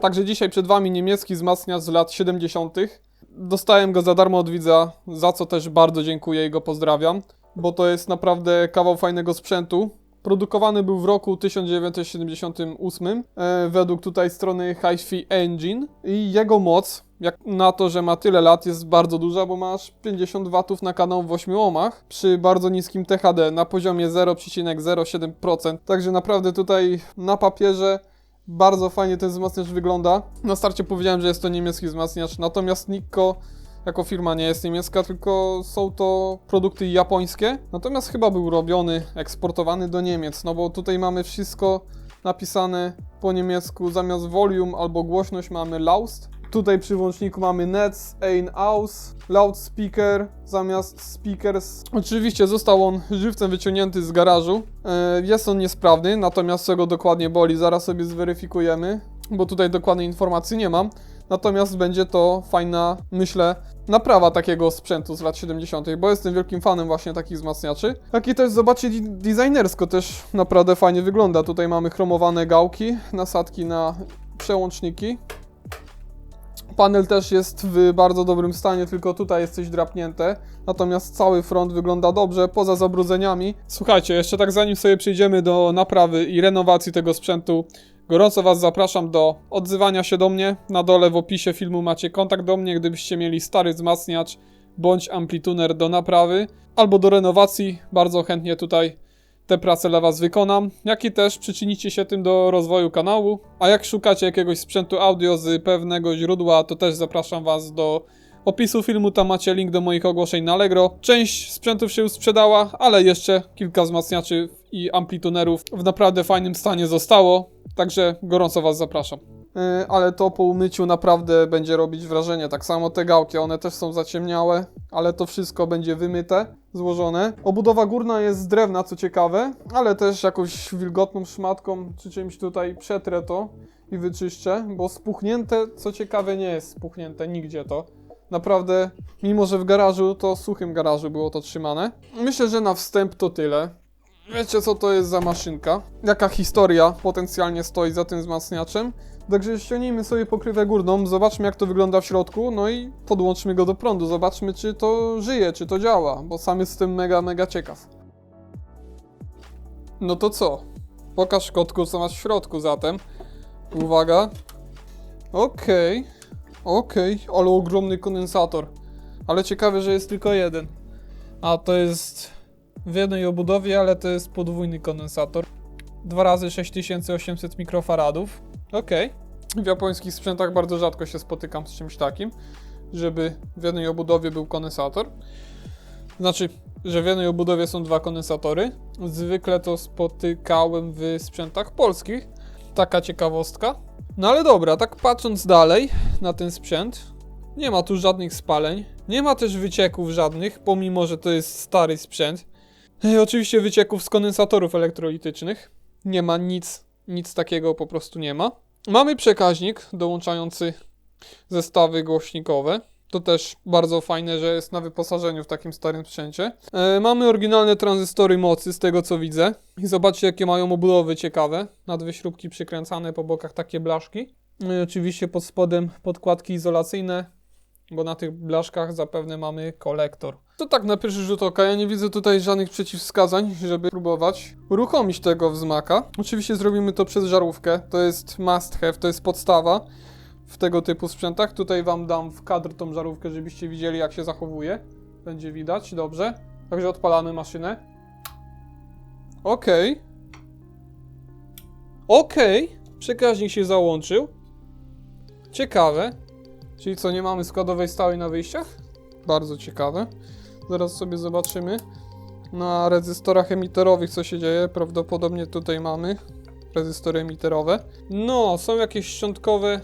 Także dzisiaj przed Wami niemiecki wzmacniacz z lat 70. Dostałem go za darmo od widza, za co też bardzo dziękuję i go pozdrawiam, bo to jest naprawdę kawał fajnego sprzętu. Produkowany był w roku 1978 e, według tutaj strony HiFi Engine i jego moc, jak na to, że ma tyle lat, jest bardzo duża, bo masz 50 W na kanał w 8 ohmach przy bardzo niskim THD na poziomie 0,07%. Także naprawdę tutaj na papierze bardzo fajnie ten wzmacniacz wygląda. Na starcie powiedziałem, że jest to niemiecki wzmacniacz, natomiast Nikko jako firma nie jest niemiecka, tylko są to produkty japońskie. Natomiast chyba był robiony, eksportowany do Niemiec, no bo tutaj mamy wszystko napisane po niemiecku. Zamiast volume albo głośność mamy laust. Tutaj przy włączniku mamy Netz, Ein Aus, Loudspeaker zamiast speakers. Oczywiście został on żywcem wyciągnięty z garażu. E, Jest on niesprawny, natomiast co go dokładnie boli, zaraz sobie zweryfikujemy, bo tutaj dokładnej informacji nie mam. Natomiast będzie to fajna, myślę, naprawa takiego sprzętu z lat 70., bo jestem wielkim fanem właśnie takich wzmacniaczy. Jak i też zobaczcie, designersko też naprawdę fajnie wygląda. Tutaj mamy chromowane gałki, nasadki na przełączniki. Panel też jest w bardzo dobrym stanie, tylko tutaj jest coś drapnięte. Natomiast cały front wygląda dobrze, poza zabrudzeniami. Słuchajcie, jeszcze tak zanim sobie przejdziemy do naprawy i renowacji tego sprzętu, gorąco Was zapraszam do odzywania się do mnie. Na dole w opisie filmu macie kontakt do mnie, gdybyście mieli stary wzmacniacz bądź amplituner do naprawy albo do renowacji. Bardzo chętnie tutaj te prace dla Was wykonam, jak i też przyczynicie się tym do rozwoju kanału. A jak szukacie jakiegoś sprzętu audio z pewnego źródła, to też zapraszam Was do opisu filmu, tam macie link do moich ogłoszeń na Allegro. Część sprzętów się sprzedała, ale jeszcze kilka wzmacniaczy i amplitunerów w naprawdę fajnym stanie zostało, także gorąco Was zapraszam. Yy, ale to po umyciu naprawdę będzie robić wrażenie. Tak samo te gałki, one też są zaciemniałe, ale to wszystko będzie wymyte, złożone. Obudowa górna jest z drewna, co ciekawe, ale też jakąś wilgotną szmatką czy czymś tutaj przetrę to i wyczyszczę, bo spuchnięte, co ciekawe, nie jest spuchnięte nigdzie to. Naprawdę, mimo że w garażu, to suchym garażu było to trzymane. Myślę, że na wstęp to tyle. Wiecie, co to jest za maszynka? Jaka historia potencjalnie stoi za tym wzmacniaczem? Także ściągnijmy sobie pokrywę górną, zobaczmy jak to wygląda w środku, no i podłączmy go do prądu, zobaczmy czy to żyje, czy to działa, bo sam jestem mega, mega ciekaw. No to co? Pokaż kotku, co masz w środku zatem. Uwaga. Okej. Okej, ale ogromny kondensator. Ale ciekawe, że jest tylko jeden. A to jest w jednej obudowie, ale to jest podwójny kondensator. 2 razy 6800 mikrofaradów. Okej. W japońskich sprzętach bardzo rzadko się spotykam z czymś takim, żeby w jednej obudowie był kondensator. Znaczy, że w jednej obudowie są dwa kondensatory. Zwykle to spotykałem w sprzętach polskich. Taka ciekawostka. No ale dobra, tak patrząc dalej na ten sprzęt, nie ma tu żadnych spaleń, nie ma też wycieków żadnych, pomimo że to jest stary sprzęt. Ej, oczywiście wycieków z kondensatorów elektrolitycznych. Nie ma nic, nic takiego po prostu nie ma. Mamy przekaźnik dołączający zestawy głośnikowe. To też bardzo fajne, że jest na wyposażeniu w takim starym sprzęcie. E, mamy oryginalne tranzystory mocy, z tego co widzę. I zobaczcie, jakie mają obudowy ciekawe. Na dwie śrubki przykręcane, po bokach takie blaszki. I oczywiście pod spodem podkładki izolacyjne, bo na tych blaszkach zapewne mamy kolektor. To tak na pierwszy rzut oka, ja nie widzę tutaj żadnych przeciwwskazań, żeby próbować uruchomić tego wzmaka. Oczywiście zrobimy to przez żarówkę, to jest must have, to jest podstawa w tego typu sprzętach. Tutaj wam dam w kadr tą żarówkę, żebyście widzieli jak się zachowuje. Będzie widać, dobrze. Także odpalamy maszynę. Okej. Okej, przekaźnik się załączył. Ciekawe. Czyli co, nie mamy składowej stałej na wyjściach? Bardzo ciekawe. Zaraz sobie zobaczymy na rezystorach emiterowych co się dzieje. Prawdopodobnie tutaj mamy rezystory emiterowe. No, są jakieś szczątkowe,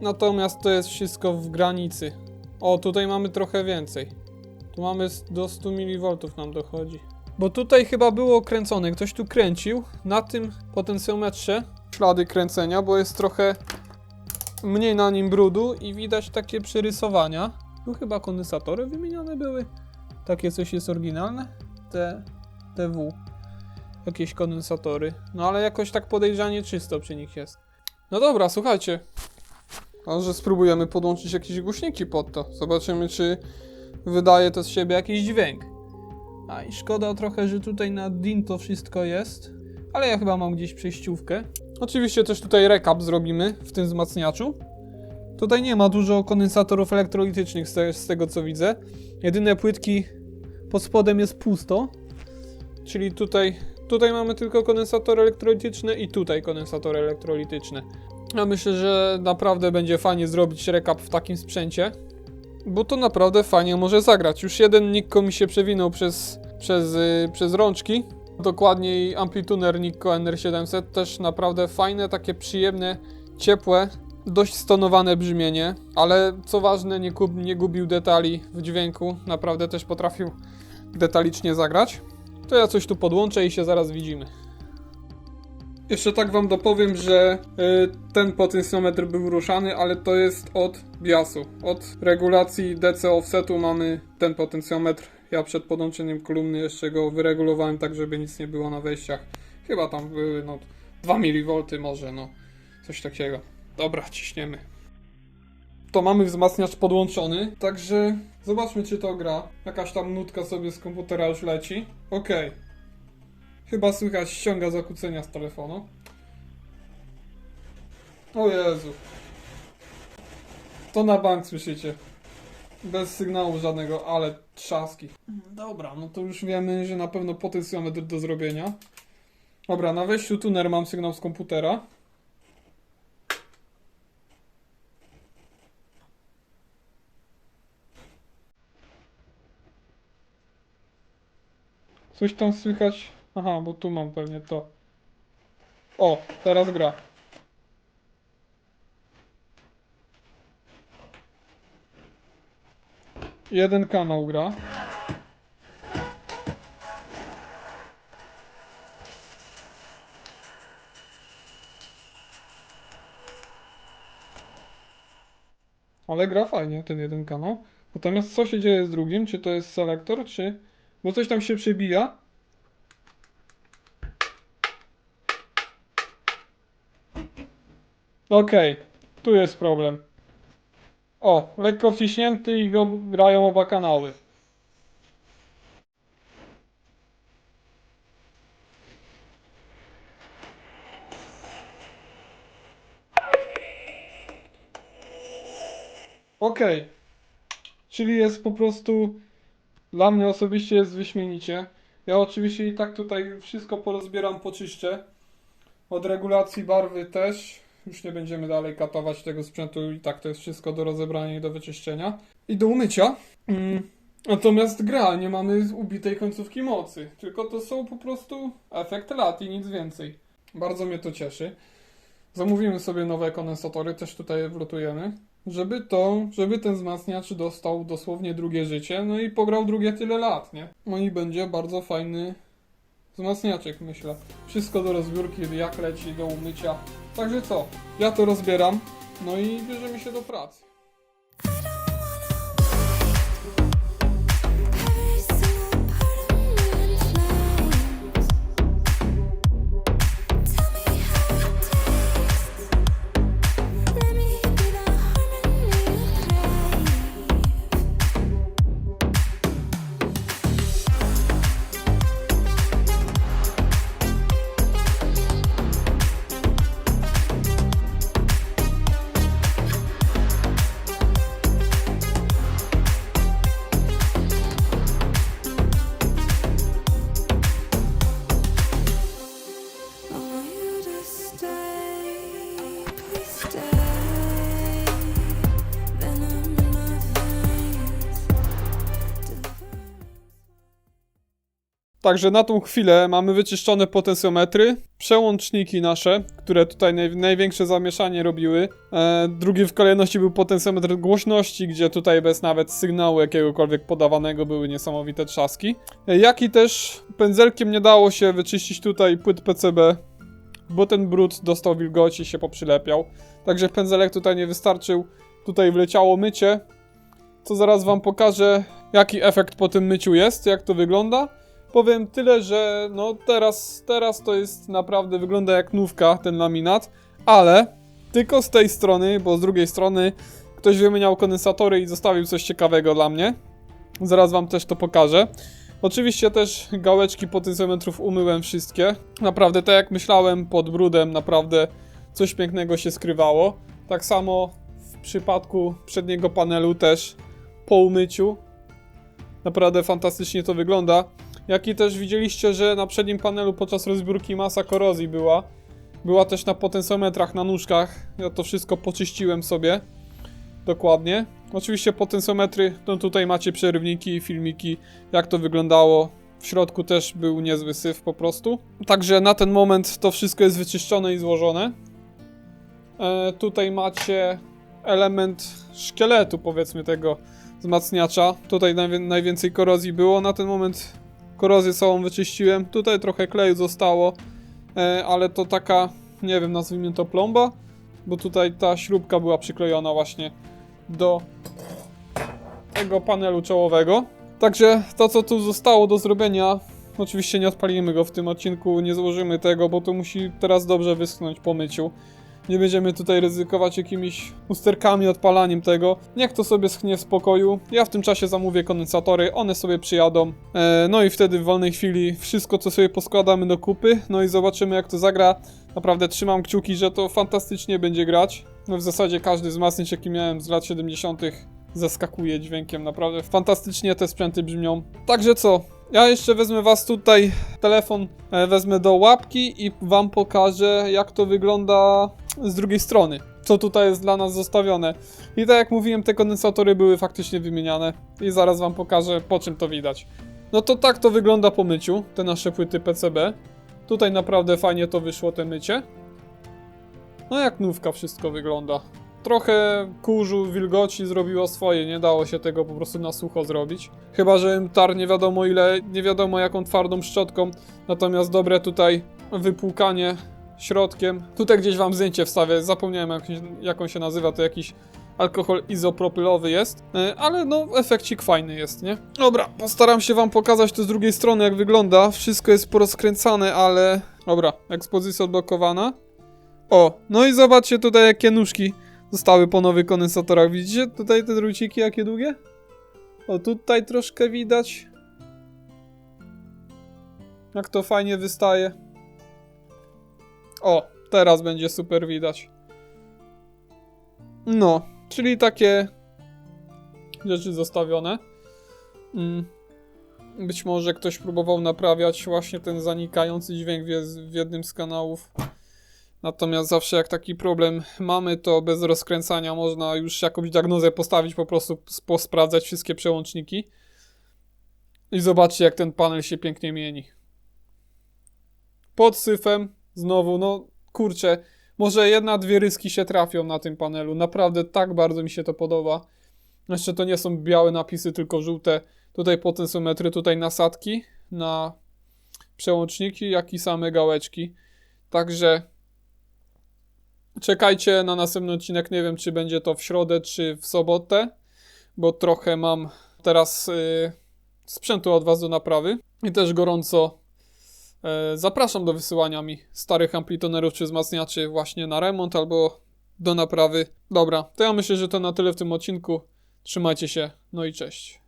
natomiast to jest wszystko w granicy. O, tutaj mamy trochę więcej. Tu mamy do 100 mV nam dochodzi. Bo tutaj chyba było kręcone, ktoś tu kręcił na tym potencjometrze ślady kręcenia, bo jest trochę mniej na nim brudu i widać takie przerysowania. Tu chyba kondensatory wymienione były. Takie coś jest oryginalne. T, TW. Jakieś kondensatory. No ale jakoś tak podejrzanie czysto przy nich jest. No dobra, słuchajcie. Może spróbujemy podłączyć jakieś głośniki pod to. Zobaczymy, czy wydaje to z siebie jakiś dźwięk. A i szkoda trochę, że tutaj na DIN to wszystko jest. Ale ja chyba mam gdzieś przejściówkę. Oczywiście też tutaj recap zrobimy w tym wzmacniaczu. Tutaj nie ma dużo kondensatorów elektrolitycznych z, te, z tego co widzę. Jedyne płytki pod spodem jest pusto. Czyli tutaj, tutaj mamy tylko kondensatory elektrolityczne i tutaj kondensatory elektrolityczne. Ja myślę, że naprawdę będzie fajnie zrobić recap w takim sprzęcie. Bo to naprawdę fajnie może zagrać. Już jeden Nikko mi się przewinął przez, przez, yy, przez rączki. Dokładniej Amplituner Nikko NR700. Też naprawdę fajne, takie przyjemne, ciepłe, dość stonowane brzmienie. Ale co ważne, nie, gub, nie gubił detali w dźwięku. Naprawdę też potrafił detalicznie zagrać. To ja coś tu podłączę i się zaraz widzimy. Jeszcze tak wam dopowiem, że y, ten potencjometr był ruszany, ale to jest od biasu. Od regulacji DC offsetu mamy ten potencjometr. Ja przed podłączeniem kolumny jeszcze go wyregulowałem tak, żeby nic nie było na wejściach. Chyba tam były no 2 mV może, no coś takiego. Dobra, ciśniemy. To mamy wzmacniacz podłączony, także zobaczmy czy to gra. Jakaś tam nutka sobie z komputera już leci. Okej. Chyba słychać ściąga zakłócenia z telefonu. O Jezu. To na bank słyszycie. Bez sygnału żadnego, ale trzaski. Dobra, no to już wiemy, że na pewno potencjometr do zrobienia. Dobra, na wejściu tuner mam sygnał z komputera. Coś tam słychać. Aha, bo tu mam pewnie to. O, teraz gra. Jeden kanał gra. Ale gra fajnie, ten jeden kanał. Natomiast co się dzieje z drugim? Czy to jest selektor, czy... Bo coś tam się przebija. Okej, tu jest problem. O, lekko wciśnięty i go grają oba kanały. Okej. Czyli jest po prostu dla mnie osobiście jest wyśmienicie. Ja oczywiście i tak tutaj wszystko porozbieram, poczyszczę. Od regulacji barwy też. Już nie będziemy dalej katować tego sprzętu i tak to jest wszystko do rozebrania i do wyczyszczenia. I do umycia. Mm. Natomiast gra, nie mamy ubitej końcówki mocy. Tylko to są po prostu efekt lat i nic więcej. Bardzo mnie to cieszy. Zamówimy sobie nowe kondensatory, też tutaj wlotujemy. Żeby to, żeby ten wzmacniacz dostał dosłownie drugie życie, no i pograł drugie tyle lat, nie? No i będzie bardzo fajny wzmacniaczek, myślę. Wszystko do rozbiórki, jak leci, do umycia. Także co? Ja to rozbieram, no i bierzemy się do pracy. Także na tą chwilę mamy wyczyszczone potencjometry, przełączniki nasze, które tutaj naj, największe zamieszanie robiły. E, drugi w kolejności był potencjometr głośności, gdzie tutaj bez nawet sygnału jakiegokolwiek podawanego były niesamowite trzaski. E, jak i też pędzelkiem nie dało się wyczyścić tutaj płyt PCB, bo ten brud dostał wilgoci się poprzylepiał. Także pędzelek tutaj nie wystarczył. Tutaj wleciało mycie, co zaraz wam pokażę, jaki efekt po tym myciu jest, jak to wygląda. Powiem tyle, że no teraz, teraz to jest naprawdę, wygląda jak nówka ten laminat, ale tylko z tej strony, bo z drugiej strony ktoś wymieniał kondensatory i zostawił coś ciekawego dla mnie. Zaraz wam też to pokażę. Oczywiście też gałeczki potencjometrów umyłem wszystkie. Naprawdę, tak jak myślałem, pod brudem naprawdę coś pięknego się skrywało. Tak samo w przypadku przedniego panelu też po umyciu. Naprawdę fantastycznie to wygląda. Jak i też widzieliście, że na przednim panelu podczas rozbiórki masa korozji była. Była też na potencjometrach, na nóżkach. Ja to wszystko poczyściłem sobie. Dokładnie. Oczywiście potencjometry, no tutaj macie przerywniki, filmiki, jak to wyglądało. W środku też był niezły syf po prostu. Także na ten moment to wszystko jest wyczyszczone i złożone. E, tutaj macie element szkieletu, powiedzmy, tego wzmacniacza. Tutaj najwię- najwięcej korozji było. Na ten moment korozję całą wyczyściłem. Tutaj trochę kleju zostało, e, ale to taka, nie wiem, nazwijmy to plomba, bo tutaj ta śrubka była przyklejona właśnie do tego panelu czołowego. Także to, co tu zostało do zrobienia, oczywiście nie odpalimy go w tym odcinku, nie złożymy tego, bo to musi teraz dobrze wyschnąć po myciu. Nie będziemy tutaj ryzykować jakimiś usterkami, odpalaniem tego. Niech to sobie schnie w spokoju. Ja w tym czasie zamówię kondensatory, one sobie przyjadą. E, no i wtedy w wolnej chwili wszystko, co sobie poskładamy do kupy. No i zobaczymy, jak to zagra. Naprawdę trzymam kciuki, że to fantastycznie będzie grać. No w zasadzie każdy wzmacniacz, jaki miałem z lat 70., zaskakuje dźwiękiem. Naprawdę fantastycznie te sprzęty brzmią. Także co? Ja jeszcze wezmę was tutaj, telefon e, wezmę do łapki i wam pokażę, jak to wygląda z drugiej strony. Co tutaj jest dla nas zostawione. I tak jak mówiłem, te kondensatory były faktycznie wymieniane. I zaraz wam pokażę, po czym to widać. No to tak to wygląda po myciu, te nasze płyty PCB. Tutaj naprawdę fajnie to wyszło, te mycie. No jak nówka wszystko wygląda. Trochę kurzu, wilgoci zrobiło swoje, nie dało się tego po prostu na sucho zrobić. Chyba, że tar nie wiadomo ile, nie wiadomo jaką twardą szczotką, natomiast dobre tutaj wypłukanie środkiem. Tutaj gdzieś wam zdjęcie wstawię, zapomniałem jak, jak on się nazywa, to jakiś alkohol izopropylowy jest, e, ale no efekcik fajny jest, nie? Dobra, postaram się wam pokazać to z drugiej strony jak wygląda. Wszystko jest porozkręcane, ale... Dobra, ekspozycja odblokowana. O, no i zobaczcie tutaj jakie nóżki zostały po nowych kondensatorach. Widzicie tutaj te druciki jakie długie? O, tutaj troszkę widać. Jak to fajnie wystaje. O, teraz będzie super widać. No, czyli takie rzeczy zostawione. Mm. Być może ktoś próbował naprawiać właśnie ten zanikający dźwięk w, jednym z kanałów. Natomiast zawsze jak taki problem mamy, to bez rozkręcania można już jakąś diagnozę postawić, po prostu posprawdzać wszystkie przełączniki. I zobaczcie, jak ten panel się pięknie mieni. Pod syfem, znowu, no kurczę, może jedna, dwie ryski się trafią na tym panelu. Naprawdę tak bardzo mi się to podoba. Jeszcze to nie są białe napisy, tylko żółte. Tutaj potencjometry, tutaj nasadki na przełączniki, jak i same gałeczki. Także czekajcie na następny odcinek. Nie wiem, czy będzie to w środę, czy w sobotę, bo trochę mam teraz y, sprzętu od Was do naprawy. I też gorąco zapraszam do wysyłania mi starych amplitonerów czy wzmacniaczy właśnie na remont albo do naprawy. Dobra, to ja myślę, że to na tyle w tym odcinku. Trzymajcie się, no i cześć.